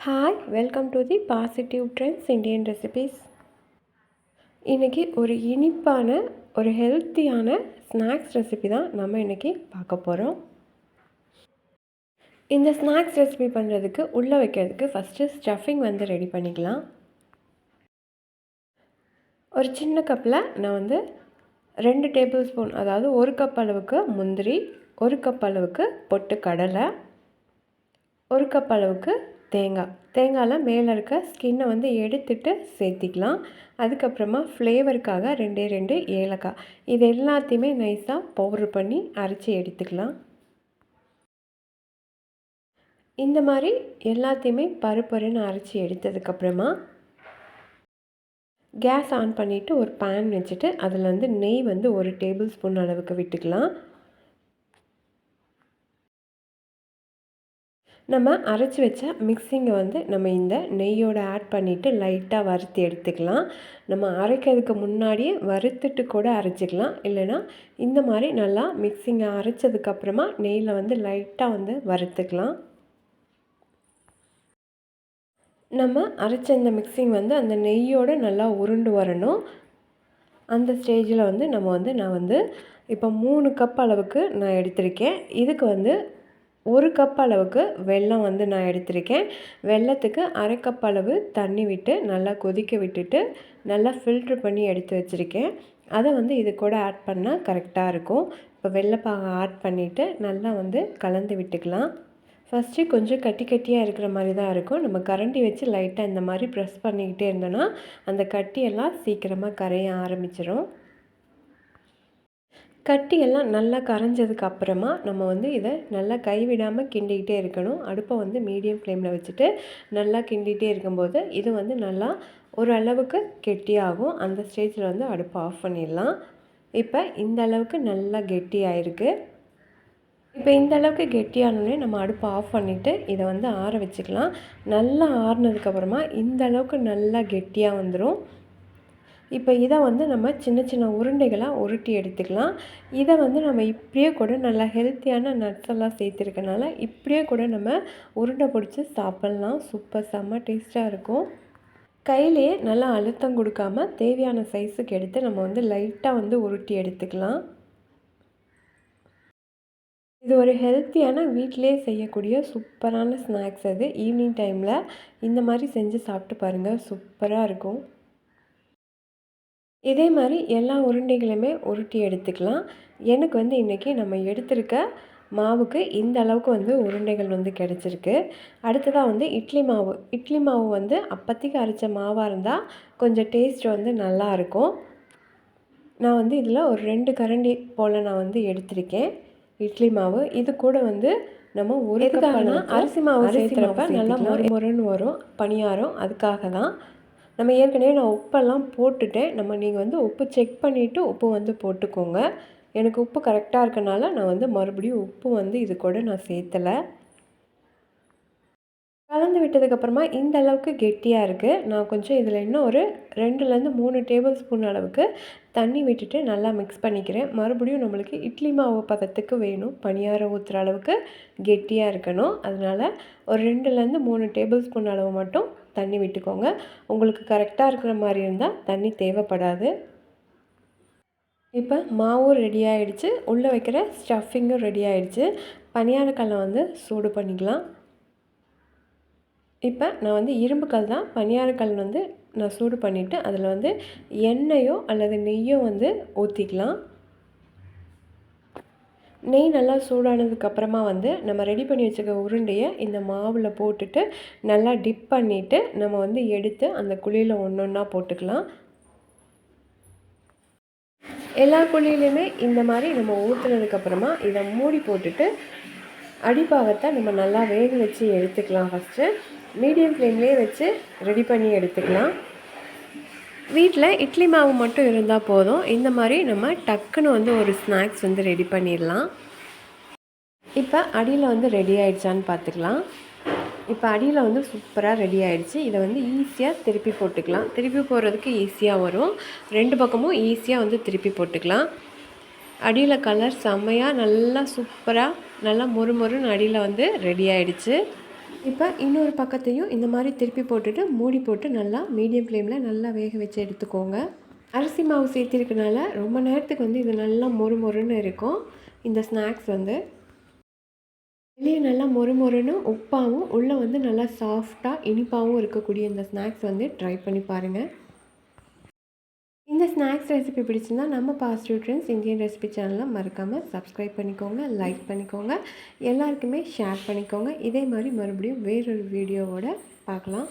Hi welcome to the positive trends Indian recipes இன்றைக்கி ஒரு இனிப்பான ஒரு ஹெல்த்தியான ஸ்நாக்ஸ் ரெசிபி தான் நம்ம இன்றைக்கி பார்க்க போகிறோம் இந்த ஸ்நாக்ஸ் ரெசிபி பண்ணுறதுக்கு உள்ளே வைக்கிறதுக்கு ஃபஸ்ட்டு ஸ்டஃபிங் வந்து ரெடி பண்ணிக்கலாம். ஒரு சின்ன கப்பில் நான் வந்து ரெண்டு டேபிள் ஸ்பூன் அதாவது ஒரு கப் அளவுக்கு முந்திரி ஒரு கப் அளவுக்கு பொட்டு கடலை ஒரு கப் அளவுக்கு தேங்காய். தேங்காயில் மேலே இருக்க ஸ்கின்னை வந்து எடுத்துட்டு சேர்த்திக்கலாம். அதுக்கப்புறமா ஃப்ளேவருக்காக ரெண்டே ரெண்டு ஏலக்காய். இது எல்லாத்தையுமே நைஸாக பவுட்ரு பண்ணி அரைச்சி எடுத்துக்கலாம். இந்த மாதிரி எல்லாத்தையுமே பருப்பருன்னு அரைச்சி எடுத்ததுக்கப்புறமா கேஸ் ஆன் பண்ணிவிட்டு ஒரு பேன் வச்சுட்டு அதில் வந்து நெய் வந்து ஒரு டேபிள் ஸ்பூன் அளவுக்கு விட்டுக்கலாம். நம்ம அரைச்சி வச்ச மிக்சிங்கை வந்து நம்ம இந்த நெய்யோடு ஆட் பண்ணிவிட்டு லைட்டாக வறுத்து எடுத்துக்கலாம். நம்ம அரைக்கிறதுக்கு முன்னாடியே வறுத்துட்டு கூட அரைச்சிக்கலாம். இல்லைனா இந்த மாதிரி நல்லா மிக்சிங்கை அரைச்சதுக்கப்புறமா நெய்யில் வந்து லைட்டாக வந்து வறுத்துக்கலாம். நம்ம அரைச்ச இந்த மிக்சிங் வந்து அந்த நெய்யோடு நல்லா உருண்டு வரணும். அந்த ஸ்டேஜில் வந்து நம்ம வந்து நான் வந்து இப்போ மூணு கப் அளவுக்கு நான் எடுத்திருக்கேன். இதுக்கு வந்து ஒரு கப் அளவுக்கு வெல்லம் வந்து நான் எடுத்திருக்கேன். வெள்ளத்துக்கு அரை கப் அளவு தண்ணி விட்டு நல்லா கொதிக்க விட்டுட்டு நல்லா ஃபில்ட்ரு பண்ணி எடுத்து வச்சுருக்கேன். அதை வந்து இது கூட ஆட் பண்ணால் கரெக்டாக இருக்கும். இப்போ வெள்ளைப்பாக ஆட் பண்ணிவிட்டு நல்லா வந்து கலந்து விட்டுக்கலாம். ஃபஸ்ட்டு கொஞ்சம் கட்டி கட்டியாக இருக்கிற மாதிரி தான் இருக்கும். நம்ம கரண்டி வச்சு லைட்டாக இந்த மாதிரி ப்ரெஸ் பண்ணிக்கிட்டே இருந்தோன்னா அந்த கட்டியெல்லாம் சீக்கிரமாக கரைய ஆரம்பிச்சிடும் கட்டியெல்லாம் நல்லா கரைஞ்சதுக்கு அப்புறமா நம்ம வந்து இதை நல்லா கைவிடாமல் கிண்டிக்கிட்டே இருக்கணும். அடுப்பை வந்து மீடியம் ஃப்ளேமில் வச்சுட்டு நல்லா கிண்டிகிட்டே இருக்கும்போது இது வந்து நல்லா ஒரு அளவுக்கு கெட்டியாகும். அந்த ஸ்டேஜில் வந்து அடுப்பை ஆஃப் பண்ணிடலாம். இப்போ இந்த அளவுக்கு நல்லா கெட்டியாயிருக்கு. இப்போ இந்த அளவுக்கு கெட்டியானோடனே நம்ம அடுப்பை ஆஃப் பண்ணிவிட்டு இதை வந்து ஆற வச்சுக்கலாம். நல்லா ஆறினதுக்கப்புறமா இந்த அளவுக்கு நல்லா கெட்டியாக வந்துடும் இப்போ இதை வந்து நம்ம சின்ன சின்ன உருண்டைகளாக உருட்டி எடுத்துக்கலாம். இதை வந்து நம்ம இப்படியே கூட நல்லா ஹெல்த்தியான நட்ஸ் எல்லாம் சேர்த்துருக்கனால இப்படியே கூட நம்ம உருண்டை பிடிச்சி சாப்பிட்லாம். சூப்பர் செம்ம டேஸ்ட்டாக இருக்கும். கையிலேயே நல்லா அழுத்தம் கொடுக்காம தேவையான சைஸுக்கு எடுத்து நம்ம வந்து லைட்டாக வந்து உருட்டி எடுத்துக்கலாம். இது ஒரு ஹெல்த்தியான வீட்டிலே செய்யக்கூடிய சூப்பரான ஸ்நாக்ஸ் அது. ஈவினிங் டைமில் இந்த மாதிரி செஞ்சு சாப்பிட்டு பாருங்கள் சூப்பராக இருக்கும். இதே மாதிரி எல்லா உருண்டைகளுமே உருட்டி எடுத்துக்கலாம். எனக்கு வந்து இன்றைக்கி நம்ம எடுத்திருக்க மாவுக்கு இந்த அளவுக்கு வந்து உருண்டைகள் வந்து கிடச்சிருக்கு. அடுத்ததாக வந்து இட்லி மாவு. இட்லி மாவு வந்து அப்போதைக்கு அரைச்ச மாவாக இருந்தால் கொஞ்சம் டேஸ்ட் வந்து நல்லாயிருக்கும் நான் வந்து இதில் ஒரு ரெண்டு கரண்டி போல் நான் வந்து எடுத்திருக்கேன் இட்லி மாவு. இது கூட வந்து நம்ம ஒரு அரிசி மாவு சேர்த்துறப்ப நல்லா மொறு மொறுன்னு வரும் பணியாரம் அதுக்காக தான் நம்ம ஏற்கனவே நான் உப்பெல்லாம் போட்டுட்டேன். நம்ம நீங்கள் வந்து உப்பு செக் பண்ணிவிட்டு உப்பு வந்து போட்டுக்கோங்க. எனக்கு உப்பு கரெக்டாக இருக்கனால நான் வந்து மறுபடியும் உப்பு வந்து இது கூட நான் சேர்த்தலை. கலந்து விட்டதுக்கப்புறமா இந்த அளவுக்கு கெட்டியாக இருக்குது நான் கொஞ்சம் இதில் இன்னும் ஒரு ரெண்டுலேருந்து மூணு டேபிள் ஸ்பூன் அளவுக்கு தண்ணி விட்டுட்டு நல்லா மிக்ஸ் பண்ணிக்கிறேன். மறுபடியும் நம்மளுக்கு இட்லி மாவு பதத்துக்கு வேணும். பணியாரம் ஊற்றுற அளவுக்கு கெட்டியாக இருக்கணும். அதனால் ஒரு ரெண்டுலேருந்து மூணு டேபிள் ஸ்பூன் அளவு மட்டும் தண்ணி விட்டுக்கோங்க. உங்களுக்கு கரெக்டாக இருக்கிற மாதிரி இருந்தால் தண்ணி தேவைப்படாது. இப்போ மாவும் ரெடி ஆகிடுச்சு உள்ளே வைக்கிற ஸ்டஃபிங்கும் ரெடி ஆகிடுச்சு பனியாரக்கல்லை வந்து சூடு பண்ணிக்கலாம். இப்போ நான் வந்து இரும்பு கல் தான். பனியாரக்கல் வந்து நான் சூடு பண்ணிவிட்டு அதில் வந்து எண்ணெயோ அல்லது நெய்யோ வந்து ஊற்றிக்கலாம் நெய் நல்லா சூடானதுக்கப்புறமா வந்து நம்ம ரெடி பண்ணி வச்சுக்க உருண்டையை இந்த மாவில் போட்டுட்டு நல்லா டிப் பண்ணிவிட்டு நம்ம வந்து எடுத்து அந்த குழியில் ஒன்று ஒன்றா போட்டுக்கலாம். எல்லா குழியிலையுமே இந்த மாதிரி நம்ம ஊற்றுனதுக்கப்புறமா இதை மூடி போட்டுட்டு அடிப்பாகத்தை நம்ம நல்லா வேக வச்சு எடுத்துக்கலாம் ஃபஸ்ட்டு மீடியம் ஃப்ளேம்லேயே வச்சு ரெடி பண்ணி எடுத்துக்கலாம். வீட்டில் இட்லி மாவு மட்டும் இருந்தால் போதும். இந்த மாதிரி நம்ம டக்குன்னு வந்து ஒரு ஸ்நாக்ஸ் வந்து ரெடி பண்ணிடலாம். இப்போ அடியில் வந்து ரெடி ஆகிடுச்சான்னு பார்த்துக்கலாம் இப்போ அடியில் வந்து சூப்பராக ரெடி ஆகிடுச்சு இதை வந்து ஈஸியாக திருப்பி போட்டுக்கலாம். திருப்பி போடுறதுக்கு ஈஸியாக வரும். ரெண்டு பக்கமும் ஈஸியாக வந்து திருப்பி போட்டுக்கலாம். அடியில் கலர் செம்மையாக நல்லா சூப்பராக நல்லா மொறு மொறுன்னு அடியில் வந்து ரெடி ஆகிடுச்சு இப்போ இன்னொரு பக்கத்தையும் இந்த மாதிரி திருப்பி போட்டுட்டு மூடி போட்டு நல்லா மீடியம் ஃப்ளேமில் நல்லா வேக வச்சு எடுத்துக்கோங்க. அரிசி மாவு சேர்த்திருக்கனால ரொம்ப நேரத்துக்கு வந்து இது நல்லா மொறு மொறுன்னு இருக்கும். இந்த ஸ்நாக்ஸ் வந்து. வெளியே நல்லா மொறு மொறுன்னு உப்பாகவும் உள்ளே வந்து நல்லா சாஃப்டாக இனிப்பாகவும் இருக்கக்கூடிய இந்த ஸ்நாக்ஸ் வந்து ட்ரை பண்ணி பாருங்கள் இந்த ஸ்நாக்ஸ் ரெசிபி பிடிச்சிருந்தா நம்ம பாசிட்டிவ் ட்ரெண்ட்ஸ் இந்தியன் ரெசிபி சேனலை மறக்காமல் சப்ஸ்கிரைப் பண்ணிக்கோங்க லைக் பண்ணிக்கோங்க எல்லாருக்குமே ஷேர் பண்ணிக்கோங்க. இதே மாதிரி மறுபடியும் வேறொரு வீடியோவோட பார்க்கலாம்.